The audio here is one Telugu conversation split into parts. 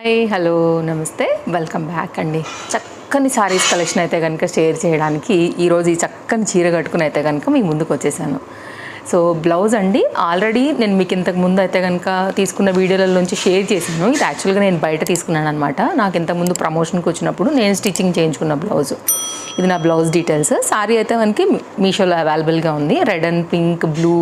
హాయ్ హలో నమస్తే. వెల్కమ్ బ్యాక్ అండి. చక్కని సారీస్ కలెక్షన్ అయితే కనుక షేర్ చేయడానికి ఈరోజు ఈ చక్కని చీర కట్టుకుని అయితే కనుక మీ ముందుకు వచ్చేసాను. సో బ్లౌజ్ అండి ఆల్రెడీ నేను మీకు ఇంతకు ముందు అయితే కనుక తీసుకున్న వీడియోల నుంచి షేర్ చేశాను. ఇది యాక్చువల్గా నేను బయట తీసుకున్నాను అనమాట నాకు ఇంతకుముందు ప్రమోషన్కి వచ్చినప్పుడు నేను స్టిచ్చింగ్ చేయించుకున్న బ్లౌజ్ ఇది నా బ్లౌజ్ డీటెయిల్స్. సారీ అయితే మనకి మీషోలో అవైలబుల్గా ఉంది. Red and pink blue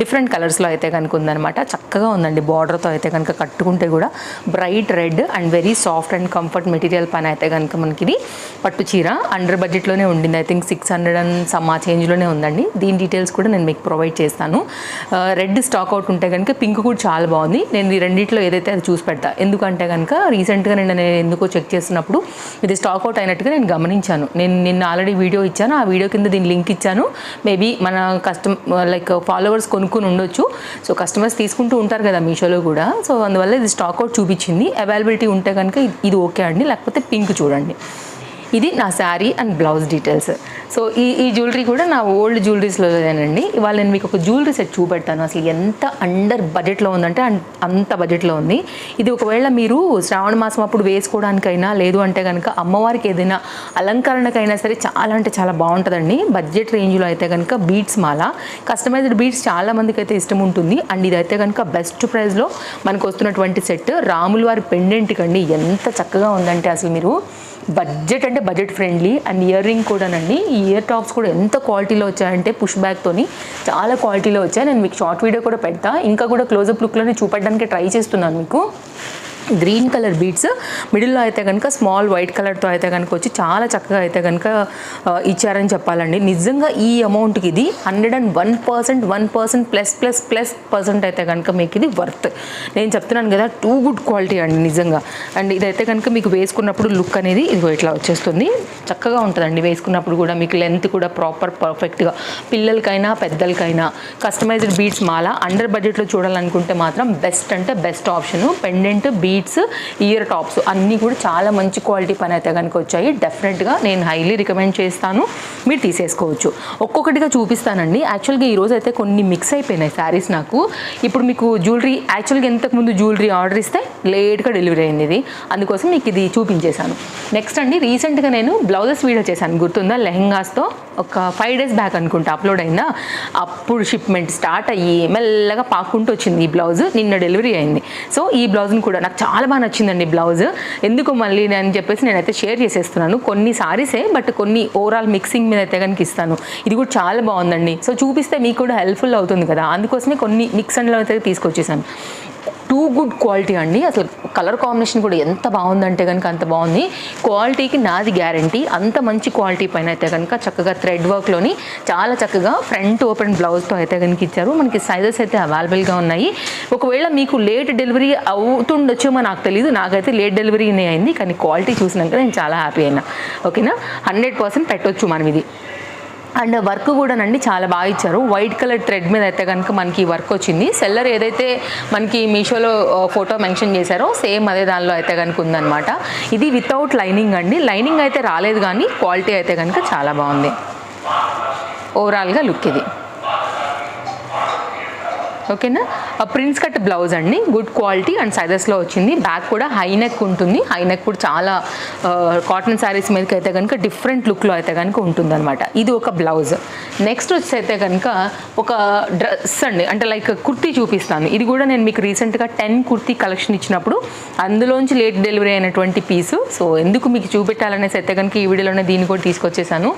different కలర్స్లో అయితే కనుక ఉందన్నమాట. చక్కగా ఉందండి. బార్డర్తో అయితే కనుక కట్టుకుంటే కూడా bright red and very soft and comfort material పైన అయితే కనుక మనకి ఇది పట్టు చీర. అండర్ బడ్జెట్లోనే ఉండింది. I think six hundred and some uh చేంజ్లోనే ఉందండి. దీని డీటెయిల్స్ కూడా నేను మీకు ప్రొవైడ్ చేస్తాను. రెడ్ స్టాక్ అవుట్ ఉంటే కనుక పింక్ కూడా చాలా బాగుంది. నేను ఈ రెండిట్లో ఏదైతే అది చూసి పెడతా. ఎందుకంటే కనుక రీసెంట్గా నేను నేను ఎందుకో చెక్ చేస్తున్నప్పుడు ఇది స్టాక్ అవుట్ అయినట్టుగా నేను గమనించాను. నేను నిన్న ఆల్రెడీ వీడియో ఇచ్చాను. ఆ వీడియో కింద దీని లింక్ ఇచ్చాను. మేబీ మన కస్టమ్ లైక్ ఫాలోవర్స్ కొనుక్కుని ఉండొచ్చు. సో కస్టమర్స్ తీసుకుంటూ ఉంటారు కదా మీషోలో కూడా. సో అందువల్ల ఇది స్టాక్ అవుట్ చూపించింది. అవైలబిలిటీ ఉంటే కనుక ఇది ఓకే అండి. లేకపోతే పింక్ చూడండి. ఇది నా sari and blouse details. So ఈ ఈ జ్యువెలరీ కూడా నా ఓల్డ్ జ్యువెలరీస్లోనేనండి ఇవాళ నేను మీకు ఒక జ్యువెలరీ సెట్ చూపెడతాను. అసలు ఎంత అండర్ బడ్జెట్లో ఉందంటే అంత బడ్జెట్లో ఉంది. ఇది ఒకవేళ మీరు శ్రావణ మాసం అప్పుడు వేసుకోవడానికైనా లేదు అంటే కనుక అమ్మవారికి ఏదైనా అలంకరణకైనా సరే చాలా అంటే చాలా బాగుంటుందండి. బడ్జెట్ రేంజ్లో అయితే కనుక బీట్స్ మాల. కస్టమైజ్డ్ బీట్స్ చాలా మందికి అయితే ఇష్టం ఉంటుంది. అండ్ ఇదైతే కనుక బెస్ట్ ప్రైస్లో మనకు వస్తున్నటువంటి సెట్. రాములవారి వారి పెండెంట్కి అండి ఎంత చక్కగా ఉందంటే అసలు మీరు బడ్జెట్ అంటే budget friendly and earring కూడానండి. ఈ ఇయర్ టాప్స్ కూడా ఎంత క్వాలిటీలో వచ్చాయంటే పుష్ బ్యాక్తోని చాలా క్వాలిటీలో వచ్చాయి. నేను మీకు షార్ట్ వీడియో కూడా పెడతా. ఇంకా కూడా క్లోజప్ లుక్లోనే చూపెట్టడానికి ట్రై చేస్తున్నాను మీకు. Green colour beads. మిడిల్లో అయితే కనుక స్మాల్ వైట్ కలర్తో అయితే కనుక వచ్చి చాలా చక్కగా అయితే కనుక ఇచ్చారని చెప్పాలండి. నిజంగా ఈ అమౌంట్కి ఇది hundred and one percent one percent plus plus plus percent అయితే కనుక మీకు ఇది వర్త్. నేను చెప్తున్నాను కదా టూ గుడ్ క్వాలిటీ అండి నిజంగా. అండ్ ఇదైతే కనుక మీకు వేసుకున్నప్పుడు లుక్ అనేది ఇది ఇట్లా వచ్చేస్తుంది. చక్కగా ఉంటుందండి వేసుకున్నప్పుడు కూడా మీకు లెంత్ కూడా ప్రాపర్ పర్ఫెక్ట్గా. పిల్లలకైనా పెద్దలకైనా కస్టమైజ్డ్ బీడ్స్ మాల. అండర్ బడ్జెట్లో చూడాలనుకుంటే మాత్రం బెస్ట్ అంటే best option. Pendant beads ear tops అన్నీ కూడా చాలా మంచి క్వాలిటీ పని అయితే కనుక వచ్చాయి. డెఫినెట్గా నేను హైలీ రికమెండ్ చేస్తాను. మీరు తీసేసుకోవచ్చు. ఒక్కొక్కటిగా చూపిస్తానండి. యాక్చువల్గా ఈ రోజు అయితే కొన్ని మిక్స్ అయిపోయినాయి శారీస్ నాకు. ఇప్పుడు మీకు జ్యువెలరీ యాక్చువల్గా ఇంతకుముందు జ్యువెలరీ ఆర్డర్ ఇస్తే లేట్గా డెలివరీ అయింది ఇది. అందుకోసం మీకు ఇది చూపించేశాను. నెక్స్ట్ అండి రీసెంట్గా నేను బ్లౌజెస్ వీడియో చేశాను. గుర్తుందా? లెహంగాస్తో ఒక ఫైవ్ డేస్ బ్యాక్ అనుకుంటా అప్లోడ్ అయిందా? అప్పుడు షిప్మెంట్ స్టార్ట్ అయ్యి మెల్లగా పాక్కుంటూ వచ్చింది ఈ బ్లౌజ్ నిన్న డెలివరీ అయింది. సో ఈ బ్లౌజ్ని కూడా నాకు చాలా బాగా నచ్చిందండి బ్లౌజ్. ఎందుకు మళ్ళీ నేను చెప్పేసి నేనైతే షేర్ చేసేస్తున్నాను. కొన్ని సారీసే బట్ కొన్ని ఓవరాల్ మిక్సింగ్ మీద అయితే కనుక ఇస్తాను. ఇది కూడా చాలా బాగుందండి. సో చూపిస్తే మీకు కూడా హెల్ప్ఫుల్ అవుతుంది కదా. అందుకోసమే కొన్ని మిక్స్ అండ్లో అయితే తీసుకొచ్చేసాను. టూ గుడ్ క్వాలిటీ అండి. అసలు కలర్ కాంబినేషన్ కూడా ఎంత బాగుందంటే కనుక అంత బాగుంది. క్వాలిటీకి నాది గ్యారంటీ. అంత మంచి క్వాలిటీ పైన అయితే కనుక చక్కగా థ్రెడ్ వర్క్లోని చాలా చక్కగా ఫ్రంట్ ఓపెన్ బ్లౌజ్తో అయితే కనుక ఇచ్చారు. మనకి సైజెస్ అయితే అవైలబుల్గా ఉన్నాయి. ఒకవేళ మీకు లేట్ డెలివరీ అవుతుండొచ్చేమో నాకు తెలియదు నాకైతే లేట్ డెలివరీనే అయింది. కానీ క్వాలిటీ చూసినాక నేను చాలా హ్యాపీ అయినా. ఓకేనా? హండ్రెడ్ పర్సెంట్ పెట్టొచ్చు మనం ఇది. అండ్ వర్క్ కూడానండి చాలా బాగా ఇచ్చారు. వైట్ కలర్ థ్రెడ్ మీద అయితే కనుక మనకి వర్క్ వచ్చింది. సెల్లర్ ఏదైతే మనకి మీషోలో ఫోటో మెన్షన్ చేశారో సేమ్ అదే దానిలో అయితే కనుక ఉందన్నమాట. ఇది వితౌట్ లైనింగ్ అండి. లైనింగ్ అయితే రాలేదు కానీ క్వాలిటీ అయితే కనుక చాలా బాగుంది. ఓవరాల్గా లుక్ ఇది. ఓకేనా? ప్రిన్స్ కట్ బ్లౌజ్ అండి గుడ్ క్వాలిటీ అండ్ సైజెస్లో వచ్చింది. బ్యాక్ కూడా హై నెక్ ఉంటుంది. హై నెక్ కూడా చాలా కాటన్ శారీస్ మీదకి అయితే కనుక డిఫరెంట్ లుక్లో అయితే కనుక ఉంటుందన్నమాట. ఇది ఒక బ్లౌజ్. నెక్స్ట్ వచ్చి అయితే కనుక ఒక డ్రెస్ అండి. అంటే లైక్ కుర్తీ చూపిస్తాను. ఇది కూడా నేను మీకు రీసెంట్గా టెన్ కుర్తీ కలెక్షన్ ఇచ్చినప్పుడు అందులోంచి లేట్ డెలివరీ అయినటువంటి పీసు. సో ఎందుకు మీకు చూపెట్టాలనేసి అయితే కనుక ఈ వీడియోలోనే దీన్ని కూడా తీసుకొచ్చేసాను.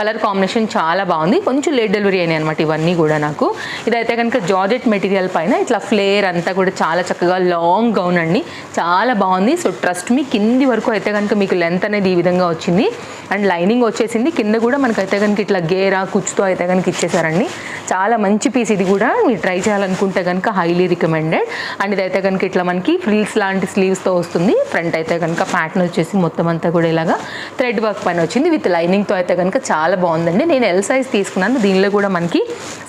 కలర్ కాంబినేషన్ చాలా బాగుంది. కొంచెం లేట్ డెలివరీ అయినాయి అనమాట ఇవన్నీ కూడా నాకు. ఇదైతే కనుక జార్జెట్ మెటీరియల్ పైన ఇట్లా ఫ్లేర్ అంతా కూడా చాలా చక్కగా లాంగ్ గౌన్ అండి. చాలా బాగుంది. సో ట్రస్ట్ మీ కింది వరకు అయితే కనుక మీకు లెంత్ అనేది ఈ విధంగా వచ్చింది. అండ్ లైనింగ్ వచ్చేసింది. కింద కూడా మనకైతే కనుక ఇట్లా గేరా కుచ్చుతో అయితే కనుక ఇచ్చేసారండి. చాలా మంచి పీస్ ఇది కూడా. మీరు ట్రై చేయాలనుకుంటే కనుక హైలీ రికమెండెడ్ అండ్ ఇదైతే కనుక ఇట్లా మనకి ఫ్రిల్స్ లాంటి స్లీవ్స్తో వస్తుంది. ఫ్రంట్ అయితే కనుక ప్యాటర్న్ వచ్చేసి మొత్తం అంతా కూడా ఇలాగా థ్రెడ్ వర్క్ పైన వచ్చింది. విత్ లైనింగ్తో అయితే కనుక చాలా బాగుందండి. నేను ఎల్ సైజ్ తీసుకున్నాను. దీనిలో కూడా మనకి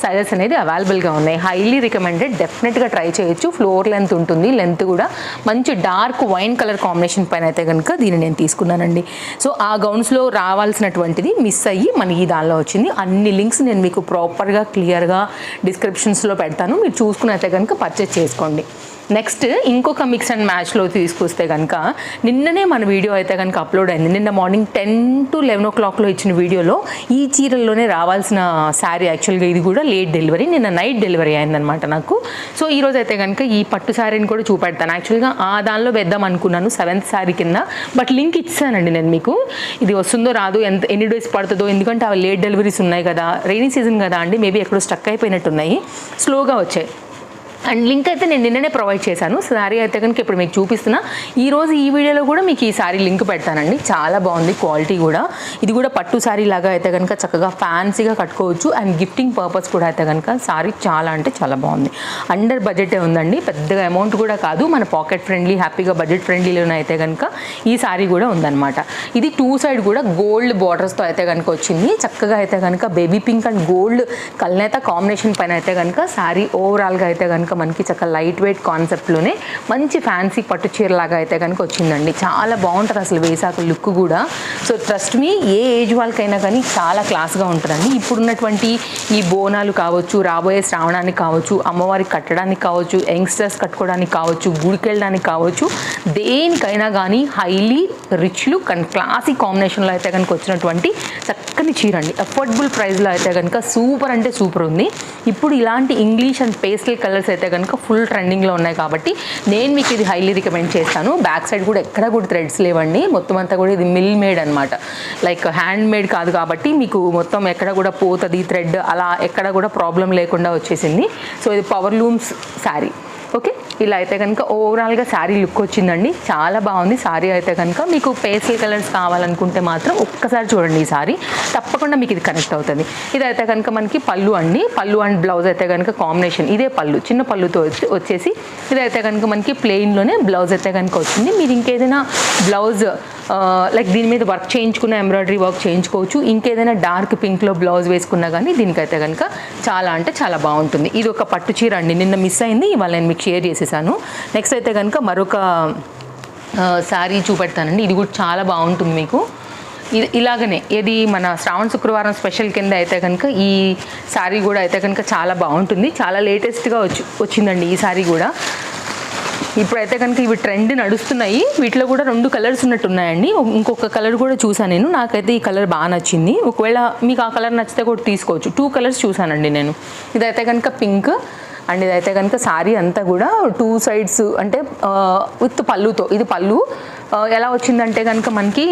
సైజెస్ అనేది అవైలబుల్గా ఉన్నాయి. హైలీ రికమెండెడ్ డెఫినెట్గా ట్రై చేయొచ్చు. ఫ్లోర్ లెంత్ ఉంటుంది. లెంత్ కూడా మంచి డార్క్ వైన్ కలర్ కాంబినేషన్ పైన అయితే కనుక దీన్ని నేను తీసుకున్నానండి. సో ఆ గౌన్స్లో రావాల్సినటువంటిది మిస్ అయ్యి మనకి దానిలో వచ్చింది. అన్ని లింక్స్ నేను మీకు ప్రాపర్గా క్లియర్గా డిస్క్రిప్షన్స్లో పెడతాను. మీరు చూసుకుని కనుక పర్చేస్ చేసుకోండి. నెక్స్ట్ ఇంకొక మిక్స్ అండ్ మ్యాచ్లో తీసుకొస్తే కనుక నిన్ననే మన వీడియో అయితే కనుక అప్లోడ్ అయింది. నిన్న మార్నింగ్ టెన్ టు లెవెన్ ఓ క్లాక్లో ఇచ్చిన వీడియోలో ఈ చీరల్లోనే రావాల్సిన శారీ యాక్చువల్గా ఇది కూడా లేట్ డెలివరీ నిన్న నైట్ డెలివరీ అయిందనమాట నాకు. సో ఈరోజు అయితే కనుక ఈ పట్టు శారీని కూడా చూపెడతాను. యాక్చువల్గా ఆ దానిలో వేద్దాం అనుకున్నాను సెవెంత్ శారీ కింద. బట్ లింక్ ఇచ్చానండి నేను మీకు. ఇది వస్తుందో రాదు ఎంత ఎన్ని డేస్ పడుతుందో ఎందుకంటే అవి లేట్ డెలివరీస్ ఉన్నాయి కదా రైనీ సీజన్ కదా అండి మేబీ ఎక్కడో స్టక్ అయిపోయినట్టున్నాయి. స్లోగా వచ్చాయి. అండ్ లింక్ అయితే నేను నిన్ననే ప్రొవైడ్ చేశాను. శారీ అయితే కనుక ఇప్పుడు మీకు చూపిస్తున్నా. ఈరోజు ఈ వీడియోలో కూడా మీకు ఈ శారీ లింక్ పెడతానండి. చాలా బాగుంది క్వాలిటీ కూడా. ఇది కూడా పట్టు శారీ లాగా అయితే కనుక చక్కగా ఫ్యాన్సీగా కట్టుకోవచ్చు. అండ్ గిఫ్టింగ్ పర్పస్ కూడా అయితే కనుక శారీ చాలా అంటే చాలా బాగుంది. అండర్ బడ్జెటే ఉందండి. పెద్దగా అమౌంట్ కూడా కాదు. మన పాకెట్ ఫ్రెండ్లీ హ్యాపీగా బడ్జెట్ ఫ్రెండ్లీలోనే అయితే కనుక ఈ శారీ కూడా ఉందన్నమాట. ఇది టూ సైడ్ కూడా గోల్డ్ బార్డర్స్తో అయితే కనుక వచ్చింది. చక్కగా అయితే కనుక బేబీ పింక్ అండ్ గోల్డ్ కల్నేత కాంబినేషన్ పైన అయితే కనుక శారీ ఓవరాల్గా అయితే కనుక మనకి చక్కగా లైట్ వెయిట్ కాన్సెప్ట్లోనే మంచి ఫ్యాన్సీ పట్టు చీర లాగా అయితే కనుక వచ్చిందండి. చాలా బాగుంటుంది అసలు వేసాక లుక్ కూడా. సో ట్రస్ట్ మీ ఏ ఏజ్ వాళ్ళకైనా కానీ చాలా క్లాస్గా ఉంటుందండి. ఇప్పుడున్నటువంటి ఈ బోనాలు కావచ్చు రాబోయే శ్రావణానికి కావచ్చు అమ్మవారికి కట్టడానికి కావచ్చు యంగ్స్టర్స్ కట్టుకోవడానికి కావచ్చు గుడికి వెళ్ళడానికి కావచ్చు దేనికైనా కానీ highly rich look and classic కాంబినేషన్లో అయితే కనుక వచ్చినటువంటి చక్కని చీర అండి అఫోర్డబుల్ ప్రైస్లో అయితే కనుక సూపర్ అంటే సూపర్ ఉంది. ఇప్పుడు ఇలాంటి ఇంగ్లీష్ అండ్ పేస్టల్ కలర్స్ అయితే కనుక ఫుల్ ట్రెండింగ్లో ఉన్నాయి కాబట్టి నేను మీకు ఇది హైలీ రికమెండ్ చేస్తాను. బ్యాక్ సైడ్ కూడా ఎక్కడ కూడా థ్రెడ్స్ లేవండి. మొత్తం అంతా కూడా ఇది మిల్ మేడ్ అనమాట లైక్ హ్యాండ్ మేడ్ కాదు కాబట్టి మీకు మొత్తం ఎక్కడ కూడా పోతుంది థ్రెడ్ అలా ఎక్కడ కూడా ప్రాబ్లం లేకుండా వచ్చేసింది. సో ఇది పవర్ లూమ్స్ శారీ ఓకే ఇలా అయితే కనుక ఓవరాల్గా శారీ లుక్ వచ్చిందండి. చాలా బాగుంది శారీ అయితే కనుక. మీకు పేస్టల్ కలర్స్ కావాలనుకుంటే మాత్రం ఒక్కసారి చూడండి ఈ శారీ. తప్పకుండా మీకు ఇది కనెక్ట్ అవుతుంది. ఇదైతే కనుక మనకి పళ్ళు అండి. పళ్ళు అండ్ బ్లౌజ్ అయితే కనుక కాంబినేషన్ ఇదే పళ్ళు. చిన్న పళ్ళుతో వచ్చి వచ్చేసి ఇదైతే కనుక మనకి ప్లెయిన్లోనే బ్లౌజ్ అయితే కనుక వచ్చింది. మీరు ఇంకేదైనా బ్లౌజ్ లైక్ దీని మీద వర్క్ చేయించుకున్న ఎంబ్రాయిడరీ వర్క్ చేయించుకోవచ్చు. ఇంకేదైనా డార్క్ పింక్లో బ్లౌజ్ వేసుకున్నా కానీ దీనికైతే కనుక చాలా అంటే చాలా బాగుంటుంది. ఇది ఒక పట్టు చీర అండి. నిన్న మిస్ అయింది. ఇవాళ నేను మీకు షేర్ చేసేసాను. నెక్స్ట్ అయితే కనుక మరొక శారీ చూపెడతానండి. ఇది కూడా చాలా బాగుంటుంది మీకు. ఇది ఇలాగనే ఇది మన శ్రావణ శుక్రవారం స్పెషల్ కింద అయితే కనుక ఈ శారీ కూడా అయితే కనుక చాలా బాగుంటుంది. చాలా లేటెస్ట్గా వచ్చి వచ్చిందండి ఈ శారీ కూడా. ఇప్పుడైతే కనుక ఇవి ట్రెండ్ నడుస్తున్నాయి. వీటిలో కూడా రెండు కలర్స్ ఉన్నట్టున్నాయండి ఇంకొక కలర్ కూడా చూసాను నేను. నాకైతే ఈ కలర్ బాగా నచ్చింది. ఒకవేళ మీకు ఆ కలర్ నచ్చితే కూడా తీసుకోవచ్చు. టూ కలర్స్ చూసానండి నేను. ఇదైతే కనుక పింక్ అండ్ ఇదైతే కనుక శారీ అంతా కూడా టూ సైడ్స్ అంటే విత్ పళ్ళుతో. ఇది పళ్ళు. ఎలా వచ్చిందంటే కనుక మనకి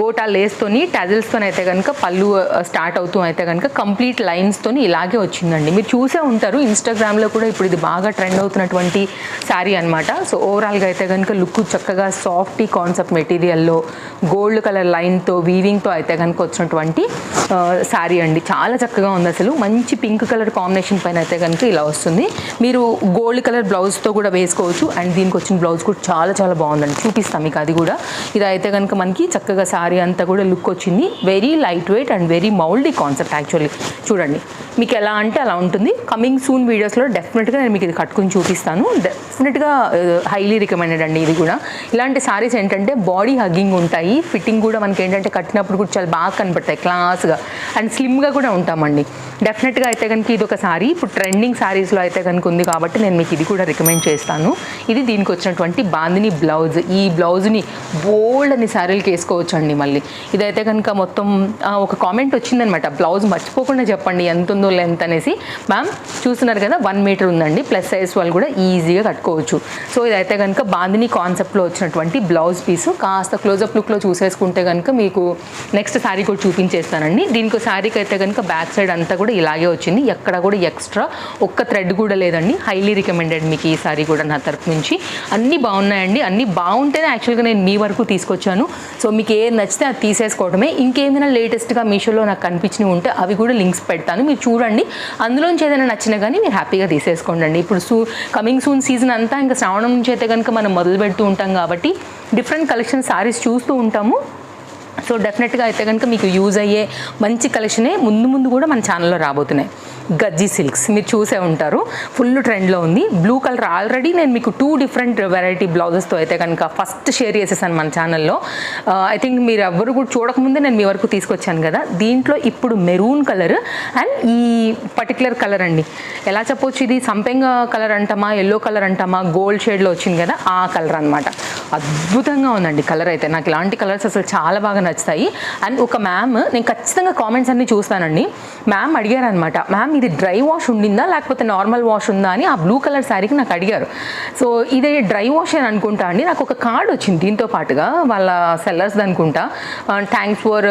గోటా లేస్తోని టజిల్స్తో అయితే కనుక పళ్ళు స్టార్ట్ అవుతూ అయితే కనుక కంప్లీట్ లైన్స్తోని ఇలాగే వచ్చిందండి. మీరు చూసే ఉంటారు ఇన్స్టాగ్రామ్లో కూడా ఇప్పుడు ఇది బాగా ట్రెండ్ అవుతున్నటువంటి శారీ అనమాట సో ఓవరాల్గా అయితే కనుక లుక్ చక్కగా సాఫ్టీ కాన్సెప్ట్ మెటీరియల్లో గోల్డ్ కలర్ లైన్తో వీవింగ్తో అయితే కనుక వచ్చినటువంటి శారీ అండి. చాలా చక్కగా ఉంది అసలు. మంచి పింక్ కలర్ కాంబినేషన్ పైన అయితే కనుక ఇలా వస్తుంది. మీరు గోల్డ్ కలర్ బ్లౌజ్తో కూడా వేసుకోవచ్చు. అండ్ దీనికి వచ్చిన బ్లౌజ్ కూడా చాలా చాలా బాగుందండి. చూపిస్తాం మీకు అది కూడా. ఇది అయితే కనుక మనకి చక్కగా శారీ అంతా కూడా లుక్ వచ్చింది. Very light weight and very mouldy concept actually చూడండి. మీకు ఎలా అంటే అలా ఉంటుంది. కమింగ్ సూన్ వీడియోస్లో డెఫినెట్గా నేను మీకు ఇది కట్టుకుని చూపిస్తాను. డెఫినెట్గా హైలీ రికమెండెడ్ అండి ఇది కూడా. ఇలాంటి సారీస్ ఏంటంటే బాడీ హగ్గింగ్ ఉంటాయి. ఫిట్టింగ్ కూడా మనకి ఏంటంటే కట్టినప్పుడు కూడా చాలా బాగా కనపడతాయి. క్లాస్గా అండ్ స్లిమ్గా కూడా ఉంటామండి. డెఫినెట్గా అయితే కనుక ఇది ఒక సారీ. ఇప్పుడు ట్రెండింగ్ సారీస్లో అయితే కనుక ఉంది కాబట్టి నేను మీకు ఇది కూడా రికమెండ్ చేస్తాను. ఇది దీనికి వచ్చినటువంటి బాందిని బ్లౌజ్ ఈ బ్లౌజ్ని బోల్డ్ అని శారీలకి వేసుకోవచ్చు అండి మళ్ళీ. ఇదైతే కనుక మొత్తం ఒక కామెంట్ వచ్చిందనమాట. బ్లౌజ్ మర్చిపోకుండా చెప్పండి ఎంత ఉందో లెంత్ అనేసి. మ్యామ్ చూస్తున్నారు కదా వన్ మీటర్ ఉందండి. ప్లస్ సైజ్ వాళ్ళు కూడా ఈజీగా కట్టుకోవచ్చు. సో ఇదైతే కనుక బాందిని కాన్సెప్ట్లో వచ్చినటువంటి బ్లౌజ్ పీస్ కాస్త క్లోజప్ లుక్లో చూసేసుకుంటే కనుక మీకు నెక్స్ట్ శారీ కూడా చూపించేస్తానండి. దీనికి శారీకి అయితే కనుక బ్యాక్ సైడ్ అంతా కూడా ఇలాగే వచ్చింది. ఎక్కడ కూడా ఎక్స్ట్రా ఒక్క థ్రెడ్ కూడా లేదండి. హైలీ రికమెండెడ్ మీకు ఈ సారీ కూడా నా తరపు నుంచి. అన్నీ బాగున్నాయండి. అన్నీ బాగుంటేనే యాక్చువల్గా నేను మీ వరకు తీసుకొచ్చాను. సో మీకు ఏది నచ్చితే అది తీసేసుకోవడమే ఇంకేమైనా లేటెస్ట్గా మీషోలో నాకు కనిపించినవి ఉంటే అవి కూడా లింక్స్ పెడతాను. మీరు చూడండి. అందులోంచి ఏదైనా నచ్చినా కానీ మీరు హ్యాపీగా తీసేసుకోండి ఇప్పుడు సూ కమింగ్ సూన్ సీజన్ అంతా ఇంకా శ్రావణం నుంచి అయితే కనుక మనం మొదలు పెడుతూ ఉంటాం కాబట్టి డిఫరెంట్ కలెక్షన్ సారీస్ చూస్తూ ఉంటాము. సో డెఫినెట్గా అయితే కనుక మీకు యూజ్ అయ్యే మంచి కలెక్షనే ముందు ముందు కూడా మన ఛానల్లో రాబోతున్నాయి. గజ్జీ సిల్క్స్. మీరు చూసే ఉంటారు. ఫుల్ ట్రెండ్లో ఉంది. బ్లూ కలర్ ఆల్రెడీ నేను మీకు టూ డిఫరెంట్ వెరైటీ బ్లౌజెస్తో అయితే కనుక ఫస్ట్ షేర్ చేసేసాను మన ఛానల్లో. ఐ థింక్ మీరు ఎవ్వరు కూడా చూడకముందే నేను మీ వరకు తీసుకొచ్చాను కదా. దీంట్లో ఇప్పుడు మెరూన్ కలర్ అండ్ ఈ పర్టికులర్ కలర్ అండి. ఎలా చెప్పొచ్చు ఇది? సంపెంగ కలర్ అంటామా? ఎల్లో కలర్ అంటామా? గోల్డ్ షేడ్లో వచ్చింది కదా ఆ కలర్ అనమాట అద్భుతంగా ఉందండి కలర్ అయితే. నాకు ఇలాంటి కలర్స్ అసలు చాలా బాగా నచ్చుతాయి. అండ్ ఒక మ్యామ్ నేను ఖచ్చితంగా కామెంట్స్ అన్ని చూస్తానండి. మ్యామ్ అడిగారు అనమాట మ్యామ్ ఇది డ్రై వాష్ ఉండిందా? లేకపోతే నార్మల్ వాష్ ఉందా? అని ఆ బ్లూ కలర్ శారీకి నాకు అడిగారు. సో ఇది డ్రై వాష్ అని అనుకుంటా అండి. నాకు ఒక కార్డ్ వచ్చింది దీంతో పాటుగా వాళ్ళ సెల్లర్స్ అనుకుంటా. థ్యాంక్స్ ఫర్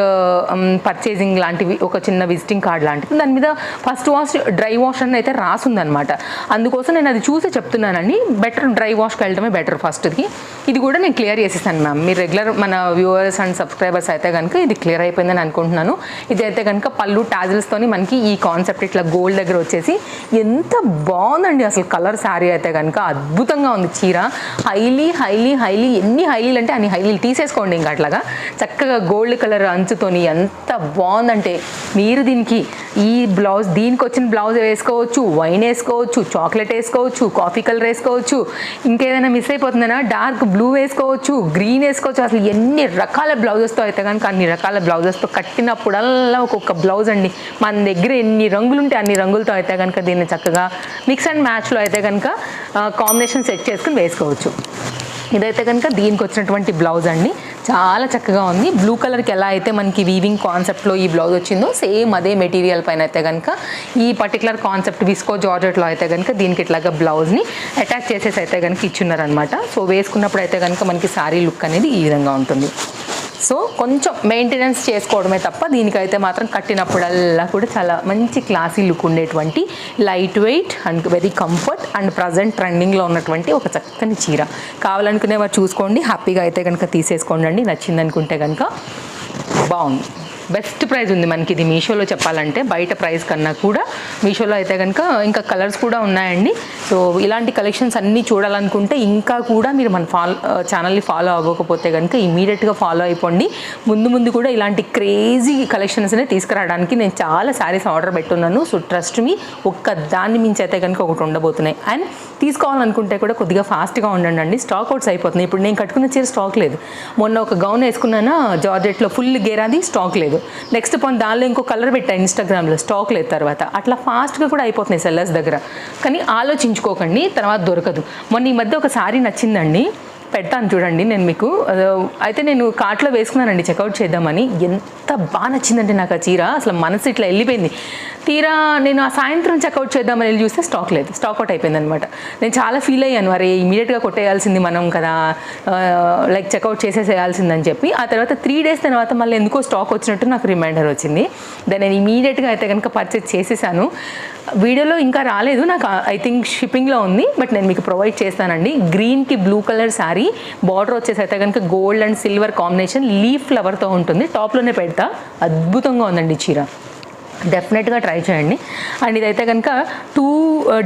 పర్చేసింగ్ లాంటివి ఒక చిన్న విజిటింగ్ కార్డ్ లాంటిది. దాని మీద ఫస్ట్ వాష్ డ్రై వాష్ అని అయితే రాసుందనమాట అందుకోసం నేను అది చూసి చెప్తున్నానండి. బెటర్ డ్రై వాష్కి వెళ్ళడమే బెటర్ ఫస్ట్ది ఇది కూడా నేను క్లియర్ చేసేసాను మ్యామ్ మీరు రెగ్యులర్ మన వ్యూవర్స్ అండ్ సబ్స్క్రైబర్స్ అయితే కనుక ఇది క్లియర్ అయిపోయిందని అనుకుంటున్నాను. ఇది అయితే కనుక పళ్ళు టాజిల్స్తోని మనకి ఈ కాన్సెప్ట్ ఇట్లా గోల్డ్ దగ్గర వచ్చేసి ఎంత బాగుందండి అసలు కలర్ శారీ అయితే కనుక అద్భుతంగా ఉంది చీర. హైలీ హైలీ హైలీ ఎన్ని హైలీలు అంటే అన్ని హైలీలు తీసేసుకోండి ఇంకా అట్లాగా. చక్కగా గోల్డ్ కలర్ అంచుతోని ఎంత బాగుందంటే మీరు దీనికి ఈ బ్లౌజ్ దీనికి వచ్చిన బ్లౌజ్ వేసుకోవచ్చు వైన్ వేసుకోవచ్చు చాక్లెట్ వేసుకోవచ్చు కాఫీ కలర్ వేసుకోవచ్చు ఇంకేదైనా మిస్ అయిపోతుందనా డార్క్ బ్లూ వేసుకోవచ్చు గ్రీన్ వేసుకోవచ్చు. అసలు ఎన్ని రకాల బ్లౌజెస్తో అయితే కనుక అన్ని రకాల బ్లౌజెస్తో కట్టినప్పుడల్లా ఒక్కొక్క బ్లౌజ్ అండి. మన దగ్గర ఎన్ని రంగులు ఉంటే అన్ని రంగులతో అయితే కనుక దీన్ని చక్కగా మిక్స్ అండ్ మ్యాచ్లో అయితే కనుక కాంబినేషన్ సెట్ చేసుకుని వేసుకోవచ్చు. ఇదైతే కనుక దీనికి వచ్చినటువంటి బ్లౌజ్ అండి. చాలా చక్కగా ఉంది. బ్లూ కలర్కి ఎలా అయితే మనకి వీవింగ్ కాన్సెప్ట్లో ఈ బ్లౌజ్ వచ్చిందో సేమ్ అదే మెటీరియల్ పైన అయితే కనుక ఈ పర్టికులర్ కాన్సెప్ట్ విస్కో జార్జెట్లో అయితే కనుక దీనికి ఇట్లాగా బ్లౌజ్ని అటాచ్ చేసేసి అయితే కనుక ఇచ్చున్నారనమాట సో వేసుకున్నప్పుడు అయితే కనుక మనకి శారీ లుక్ అనేది ఈ విధంగా ఉంటుంది. సో కొంచెం మెయింటెనెన్స్ చేసుకోవడమే తప్ప దీనికైతే మాత్రం కట్టినప్పుడల్లా కూడా చాలా మంచి క్లాసీ లుక్ ఉండేటువంటి light weight and very comfort and present ట్రెండింగ్లో ఉన్నటువంటి ఒక చక్కని చీర. కావాలనుకునే వారు చూసుకోండి. హ్యాపీగా అయితే కనుక తీసేసుకోండి. నచ్చిందనుకుంటే కనుక బాగుంది. బెస్ట్ ప్రైస్ ఉంది మనకి ఇది మీషోలో చెప్పాలంటే. బయట ప్రైస్ కన్నా కూడా మీషోలో అయితే కనుక ఇంకా కలర్స్ కూడా ఉన్నాయండి. సో ఇలాంటి కలెక్షన్స్ అన్నీ చూడాలనుకుంటే ఇంకా కూడా మీరు మన ఫాలో ఛానల్ని ఫాలో అవ్వకపోతే కనుక ఇమీడియట్గా ఫాలో అయిపోండి. ముందు ముందు కూడా ఇలాంటి క్రేజీ కలెక్షన్స్ని తీసుకురావడానికి నేను చాలా శారీస్ ఆర్డర్ పెట్టున్నాను. సో ట్రస్ట్ మీ ఒక్క దాన్ని మించి అయితే కనుక ఒకటి ఉండబోతున్నాయి. అండ్ తీసుకోవాలనుకుంటే కూడా కొద్దిగా ఫాస్ట్గా ఉండండి అండి స్టాక్ అవుట్స్ అయిపోతున్నాయి. ఇప్పుడు నేను కట్టుకున్న చీర స్టాక్ లేదు. మొన్న ఒక గౌన్ వేసుకున్నానా జార్జెట్లో ఫుల్ గేరాది స్టాక్ లేదు. నెక్స్ట్ పాయింట్ దానిలో ఇంకో కలర్ పెట్టా ఇన్స్టాగ్రామ్లో స్టాక్ లేదు తర్వాత. అట్లా ఫాస్ట్గా కూడా అయిపోతున్నాయి సెల్లర్స్ దగ్గర. కానీ ఆలోచించుకోకండి తర్వాత దొరకదు. మొన్న ఈ మధ్య ఒక సారీ నచ్చిందండి. పెడతాను చూడండి నేను మీకు. అయితే నేను కార్ట్లో వేసుకున్నానండి చెక్అవుట్ చేద్దామని. ఎంత బాగా నచ్చిందంటే నాకు ఆ చీర. అసలు మనసు ఇట్లా వెళ్ళిపోయింది. తీరా నేను ఆ సాయంత్రం చెక్అవుట్ చేద్దామని వెళ్ళి చూస్తే స్టాక్ లేదు. స్టాక్ అవుట్ అయిపోయింది అనమాట నేను చాలా ఫీల్ అయ్యాను. అరే ఇమీడియట్గా కొట్టేయాల్సింది మనం కదా. లైక్ చెక్అవుట్ చేసేసేయాల్సిందని చెప్పి. ఆ తర్వాత త్రీ డేస్ తర్వాత మళ్ళీ ఎందుకో స్టాక్ వచ్చినట్టు నాకు రిమైండర్ వచ్చింది. దాన్ని నేను ఇమీడియట్గా అయితే కనుక పర్చేస్ చేసేసాను. వీడియోలో ఇంకా రాలేదు నాకు ఐ థింక్ షిప్పింగ్లో ఉంది బట్ నేను మీకు ప్రొవైడ్ చేస్తానండి. గ్రీన్కి బ్లూ కలర్ శారీ బార్డర్ వచ్చేసి అయితే కనుక gold and silver combination leaf ఫ్లవర్తో ఉంటుంది. టాప్లోనే పెడతా. అద్భుతంగా ఉందండి చీర. డెఫినెట్గా ట్రై చేయండి. అండ్ ఇదైతే కనుక టూ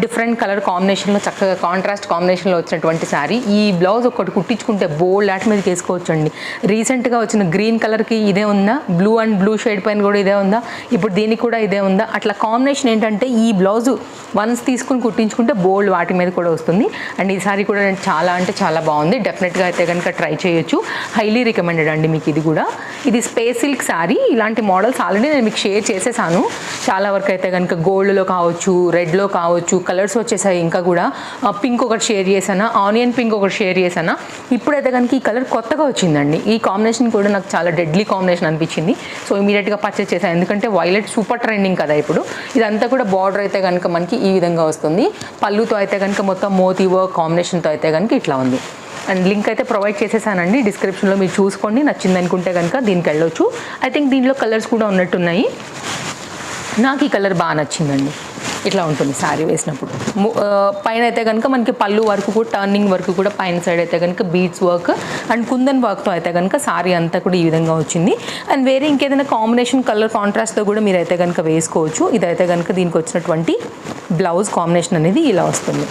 డిఫరెంట్ కలర్ కాంబినేషన్లో చక్కగా కాంట్రాస్ట్ కాంబినేషన్లో వచ్చినటువంటి శారీ ఈ బ్లౌజ్ ఒకటి కుట్టించుకుంటే బోల్డ్ ఆట మీద వేసుకోవచ్చు అండి రీసెంట్గా వచ్చిన గ్రీన్ కలర్కి ఇదే ఉందా? బ్లూ అండ్ బ్లూ షేడ్ పైన కూడా ఇదే ఉందా? ఇప్పుడు దీనికి కూడా ఇదే ఉందా? అట్లా కాంబినేషన్ ఏంటంటే ఈ బ్లౌజ్ వన్స్ తీసుకుని కుట్టించుకుంటే బోల్డ్ వాటి మీద కూడా వస్తుంది. అండ్ ఈ సారీ కూడా చాలా అంటే చాలా బాగుంది. డెఫినెట్గా అయితే కనుక ట్రై చేయొచ్చు. హైలీ రికమెండెడ్ అండి మీకు ఇది కూడా. ఇది స్పేస్ సిల్క్ శారీ ఇలాంటి మోడల్స్ ఆల్రెడీ నేను మీకు షేర్ చేసేసాను. చాలా వరకు అయితే కనుక గోల్డ్లో కావచ్చు రెడ్లో కావచ్చు కలర్స్ వచ్చేసాయి ఇంకా కూడా. పింక్ ఒకటి షేర్ చేశాను ఆనియన్ పింక్ ఒకటి షేర్ చేశాను. ఇప్పుడైతే కనుక ఈ కలర్ కొత్తగా వచ్చిందండి. ఈ కాంబినేషన్ కూడా నాకు చాలా డెడ్లీ కాంబినేషన్ అనిపించింది. సో ఇమీడియట్గా పర్చేస్ చేశాను. ఎందుకంటే వైలెట్ సూపర్ ట్రెండింగ్ కదా ఇప్పుడు. ఇదంతా కూడా బార్డర్ అయితే కనుక మనకి ఈ విధంగా వస్తుంది. పళ్ళుతో అయితే కనుక మొత్తం మోతీ వర్క్ కాంబినేషన్తో అయితే కనుక ఇట్లా ఉంది. అండ్ లింక్ అయితే ప్రొవైడ్ చేసేసానండి. డిస్క్రిప్షన్లో మీరు చూసుకోండి. నచ్చింది అనుకుంటే కనుక దీనికి వెళ్ళొచ్చు. ఐ థింక్ దీనిలో కలర్స్ కూడా ఉన్నట్టున్నాయి. నాకు ఈ కలర్ బాగా నచ్చిందండి. ఇట్లా ఉంటుంది శారీ వేసినప్పుడు. పైన అయితే కనుక మనకి పళ్ళు వరకు కూడా టర్నింగ్ వరకు కూడా పైన సైడ్ అయితే కనుక బీట్స్ వర్క్ అండ్ కుందన్ వర్క్తో అయితే కనుక శారీ అంతా కూడా ఈ విధంగా వచ్చింది. అండ్ వేరే ఇంకేదైనా కాంబినేషన్ కలర్ కాంట్రాస్ట్తో కూడా మీరు అయితే కనుక వేసుకోవచ్చు. ఇదైతే కనుక దీనికి వచ్చినటువంటి బ్లౌజ్ కాంబినేషన్ అనేది ఇలా వస్తుంది.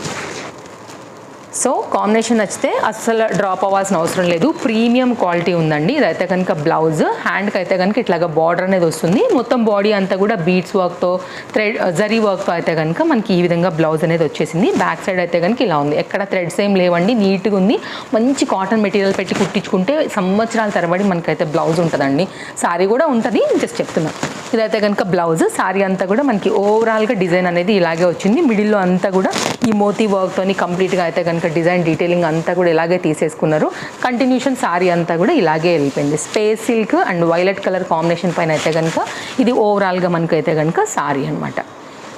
సో కాంబినేషన్ నచ్చితే అస్సలు డ్రాప్ అవ్వాల్సిన అవసరం లేదు. ప్రీమియం క్వాలిటీ ఉందండి. ఇదైతే కనుక బ్లౌజ్. హ్యాండ్కి అయితే కనుక ఇట్లాగా బార్డర్ అనేది వస్తుంది. మొత్తం బాడీ అంతా కూడా బీట్స్ వర్క్తో థ్రెడ్ జరీ వర్క్తో అయితే కనుక మనకి ఈ విధంగా బ్లౌజ్ అనేది వచ్చేసింది. బ్యాక్ సైడ్ అయితే కనుక ఇలా ఉంది. ఎక్కడ థ్రెడ్స్ ఏం లేవండి. నీట్గా ఉంది. మంచి కాటన్ మెటీరియల్ పెట్టి కుట్టించుకుంటే సంవత్సరాల తరబడి మనకైతే బ్లౌజ్ ఉంటుందండి. సారీ కూడా ఉంటుంది. జస్ట్ చెప్తున్నా. ఇదైతే కనుక బ్లౌజ్. సారీ అంతా కూడా మనకి ఓవరాల్గా డిజైన్ అనేది ఇలాగే వచ్చింది. మిడిల్లో అంతా కూడా ఈ మోతీ వర్క్తోని కంప్లీట్గా అయితే కనుక డిజైన్ డీటెయిలింగ్ అంతా కూడా ఇలాగే తీసేసుకున్నారు. కంటిన్యూషన్ శారీ అంతా కూడా ఇలాగే వెళ్ళిపోయింది. Space silk and violet colour combination పైన అయితే కనుక ఇది ఓవరాల్గా మనకు అయితే కనుక శారీ అనమాట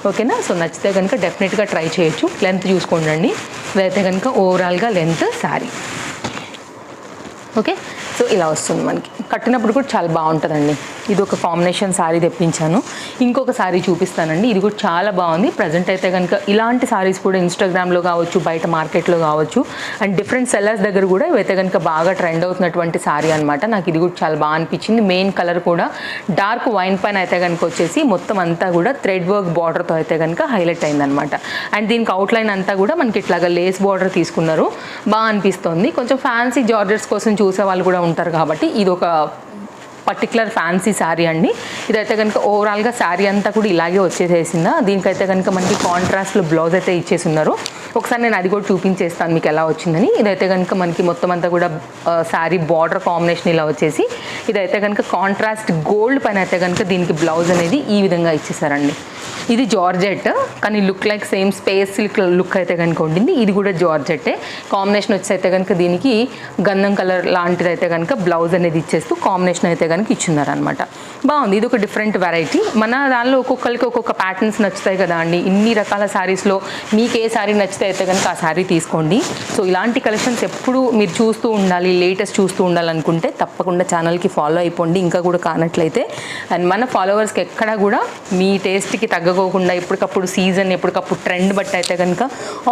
ఓకేనా సో నచ్చితే కనుక డెఫినెట్గా ట్రై చేయొచ్చు. లెంత్ చూసుకోండి. ఇదైతే కనుక ఓవరాల్గా లెంత్ సారీ ఓకే సో ఇలా వస్తుంది మనకి. కట్టినప్పుడు కూడా చాలా బాగుంటుందండి. ఇది ఒక కాంబినేషన్ శారీ తెప్పించాను. ఇంకొక శారీ చూపిస్తానండి. ఇది కూడా చాలా బాగుంది. ప్రజెంట్ అయితే కనుక ఇలాంటి శారీస్ కూడా ఇన్స్టాగ్రామ్లో కావచ్చు బయట మార్కెట్లో కావచ్చు. అండ్ డిఫరెంట్ సెల్లర్స్ దగ్గర కూడా ఇవైతే కనుక బాగా ట్రెండ్ అవుతున్నటువంటి శారీ అనమాట నాకు ఇది కూడా చాలా బాగా అనిపించింది. మెయిన్ కలర్ కూడా డార్క్ వైన్ పైన అయితే కనుక వచ్చేసి మొత్తం అంతా కూడా థ్రెడ్ వర్క్ బార్డర్తో అయితే కనుక హైలైట్ అయిందనమాట అండ్ దీనికి అవుట్లైన్ అంతా కూడా మనకి ఇట్లాగా లేస్ బార్డర్ తీసుకున్నారు. బాగా అనిపిస్తుంది. కొంచెం ఫ్యాన్సీ జార్జెట్స్ కోసం చూసే వాళ్ళు కూడా ఉంటారు కాబట్టి ఇది ఒక పర్టికులర్ ఫ్యాన్సీ శారీ అండి. ఇదైతే కనుక ఓవరాల్గా శారీ అంతా కూడా ఇలాగే వచ్చేసేసిందా. దీనికైతే కనుక మనకి కాంట్రాస్ట్లో బ్లౌజ్ అయితే ఇచ్చేసి ఉన్నారు ఒకసారి నేను అది కూడా చూపించేస్తాను మీకు ఎలా వచ్చిందని. ఇదైతే కనుక మనకి మొత్తం అంతా కూడా శారీ బార్డర్ కాంబినేషన్ ఇలా వచ్చేసి ఇదైతే కనుక కాంట్రాస్ట్ గోల్డ్ పైన అయితే కనుక దీనికి బ్లౌజ్ అనేది ఈ విధంగా ఇచ్చేసారండి ఇది జార్జెట్ కానీ look like same space silk look అయితే కనుక ఉండింది. ఇది కూడా జార్జెట్టే కాంబినేషన్ వచ్చి అయితే కనుక దీనికి గంధం కలర్ లాంటిది అయితే కనుక బ్లౌజ్ అనేది ఇచ్చేస్తూ కాంబినేషన్ అయితే కనుక ఇచ్చున్నారనమాట బాగుంది. ఇది ఒక డిఫరెంట్ వెరైటీ మన దానిలో ఒక్కొక్కరికి ఒక్కొక్క ప్యాటర్న్స్ నచ్చుతాయి కదా అండి. ఇన్ని రకాల శారీస్లో మీకు ఏ శారీ నచ్చితే అయితే కనుక ఆ శారీ తీసుకోండి. సో ఇలాంటి కలెక్షన్స్ ఎప్పుడు మీరు చూస్తూ ఉండాలి లేటెస్ట్ చూస్తూ ఉండాలనుకుంటే తప్పకుండా ఛానల్కి ఫాలో అయిపోండి. ఇంకా కూడా కానట్లయితే అండ్ మన ఫాలోవర్స్కి ఎక్కడా కూడా మీ టేస్ట్కి తగ్గకోకుండా ఎప్పటికప్పుడు సీజన్ ఎప్పటికప్పుడు ట్రెండ్ బట్టి అయితే కనుక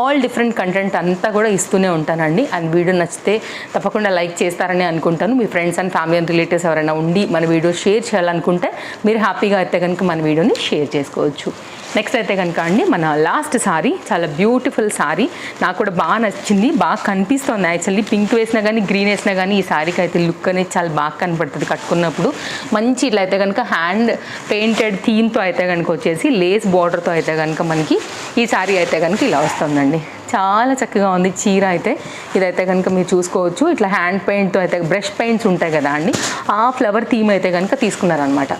ఆల్ డిఫరెంట్ కంటెంట్ అంతా కూడా ఇస్తూనే ఉంటానండి. అండ్ వీడియో నచ్చితే తప్పకుండా లైక్ చేస్తారని అనుకుంటాను. మీ friends and family and relatives ఎవరైనా ఉండి మన వీడియో షేర్ చేయాలనుకుంటే మీరు హ్యాపీగా అయితే కనుక మన వీడియోని షేర్ చేసుకోవచ్చు. నెక్స్ట్ అయితే కనుక అండి మన లాస్ట్ సారీ చాలా బ్యూటిఫుల్ సారీ నాకు కూడా బాగా నచ్చింది బాగా కనిపిస్తుంది యాక్చువల్లీ పింక్ వేసినా కానీ గ్రీన్ వేసినా కానీ ఈ సారీకి అయితే లుక్ అనేది చాలా బాగా కనపడుతుంది కట్టుకున్నప్పుడు. మంచి ఇట్లా అయితే కనుక హ్యాండ్ పెయింటెడ్ థీమ్తో అయితే కనుక వచ్చేసి లేస్ బార్డర్తో అయితే కనుక మనకి ఈ సారీ అయితే కనుక ఇలా వస్తుందండి. చాలా చక్కగా ఉంది చీర అయితే. ఇదైతే కనుక మీరు చూసుకోవచ్చు. ఇట్లా హ్యాండ్ పెయింట్తో అయితే బ్రష్ పెయింట్స్ ఉంటాయి కదా అండి. ఆ ఫ్లవర్ థీమ్ అయితే కనుక తీసుకున్నారనమాట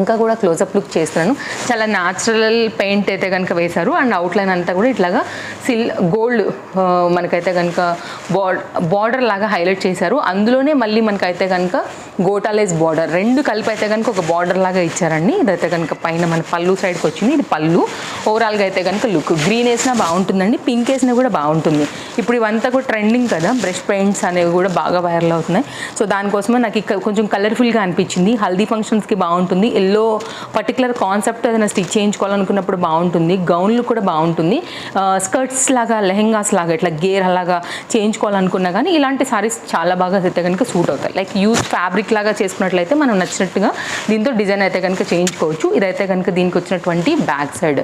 ఇంకా కూడా క్లోజప్ లుక్ చేస్తున్నాను. చాలా న్యాచురల్ పెయింట్ అయితే కనుక వేశారు. అండ్ అవుట్లైన్ అంతా కూడా ఇట్లాగా సిల్ గోల్డ్ మనకైతే కనుక బార్డర్ లాగా హైలైట్ చేశారు. అందులోనే మళ్ళీ మనకైతే కనుక గోటాలేస్ బార్డర్ రెండు కలిపి అయితే కనుక ఒక బార్డర్ లాగా ఇచ్చారండి. ఇదైతే కనుక పైన మన పళ్ళు సైడ్కి వచ్చింది. ఇది పళ్ళు. ఓవరాల్గా అయితే కనుక లుక్ గ్రీన్ వేసినా బాగుంటుందండి. పింక్ వేసినా కూడా బాగుంటుంది. ఇప్పుడు ఇవంతా కూడా ట్రెండింగ్ కదా. బ్రష్ పెయింట్స్ అనేవి కూడా బాగా వైరల్ అవుతున్నాయి. సో దానికోసమే నాకు ఇక్కడ కొంచెం కలర్ఫుల్గా అనిపించింది. హల్దీ ఫంక్షన్స్కి బాగుంటుంది. ఎల్లో పర్టికులర్ కాన్సెప్ట్ ఏదైనా స్టిచ్ చేయించుకోవాలనుకున్నప్పుడు బాగుంటుంది. గౌన్లు కూడా బాగుంటుంది. స్కర్ట్స్ లాగా లెహెంగాస్ లాగా ఇట్లా గేర్ అలాగా చేయించుకోవాలనుకున్నా కానీ ఇలాంటి సారీస్ చాలా బాగా అయితే కనుక సూట్ అవుతాయి. లైక్ యూజ్ ఫ్యాబ్రిక్ లాగా చేసుకున్నట్లయితే మనం నచ్చినట్టుగా దీంతో డిజైన్ అయితే కనుక చేయించుకోవచ్చు. ఇదైతే కనుక దీనికి వచ్చినటువంటి బ్యాక్ సైడ్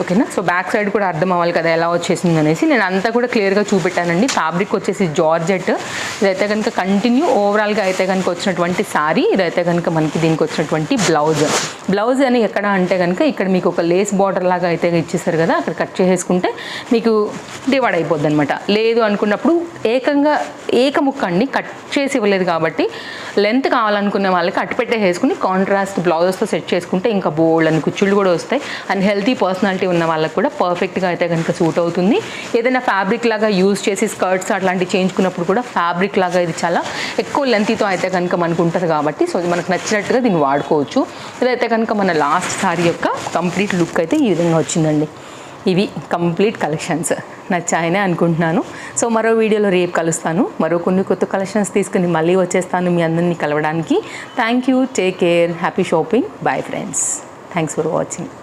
ఓకేనా? సో బ్యాక్ సైడ్ కూడా అర్థం అవ్వాలి కదా ఎలా వచ్చేసింది అనేసి. నేను అంతా కూడా క్లియర్గా చూపెట్టానండి. ఫ్యాబ్రిక్ వచ్చేసి జార్జెట్ ఇదైతే కనుక కంటిన్యూ ఓవరాల్గా అయితే కనుక వచ్చినటువంటి శారీ ఇదైతే కనుక మనకి దీనికి వచ్చినటువంటి బ్లౌజ్ బ్లౌజ్ అని ఎక్కడ అంటే కనుక ఇక్కడ మీకు ఒక లేస్ బార్డర్ లాగా అయితే ఇచ్చేసారు కదా అక్కడ కట్ చేసేసుకుంటే మీకు డివైడ్ అయిపోద్ది అనమాట లేదు అనుకున్నప్పుడు ఏకంగా ఏకముక్క అండి కట్ చేసి ఇవ్వలేదు కాబట్టి లెంత్ కావాలనుకునే వాళ్ళకి అటు పెట్టేసుకుని కాంట్రాస్ట్ బ్లౌజెస్తో సెట్ చేసుకుంటే ఇంకా బోల్డ్ అని కుచ్చుళ్ళు కూడా వస్తాయి. అండ్ హెల్తీ పర్సనాలిటీ ఉన్న వాళ్ళకి కూడా పర్ఫెక్ట్గా అయితే కనుక సూట్ అవుతుంది. ఏదైనా ఫ్యాబ్రిక్ లాగా యూజ్ చేసి స్కర్ట్స్ అట్లాంటివి చేయించుకున్నప్పుడు కూడా ఫ్యాబ్రిక్ లాగా ఇది చాలా ఎక్కువ లెంత్తో అయితే కనుక మనకు ఉంటుంది కాబట్టి సో మనకు నచ్చినట్టుగా దీన్ని వాడుకోవచ్చు. ఇదైతే కనుక మన లాస్ట్ సారీ యొక్క కంప్లీట్ లుక్ అయితే ఈ విధంగా వచ్చిందండి. ఇవి కంప్లీట్ కలెక్షన్స్ నచ్చాయనే అనుకుంటున్నాను. సో మరో వీడియోలో రేపు కలుస్తాను. మరో కొన్ని కొత్త కలెక్షన్స్ తీసుకుని మళ్ళీ వచ్చేస్తాను మీ అందరినీ కలవడానికి. Thank you take care happy shopping bye friends thanks for watching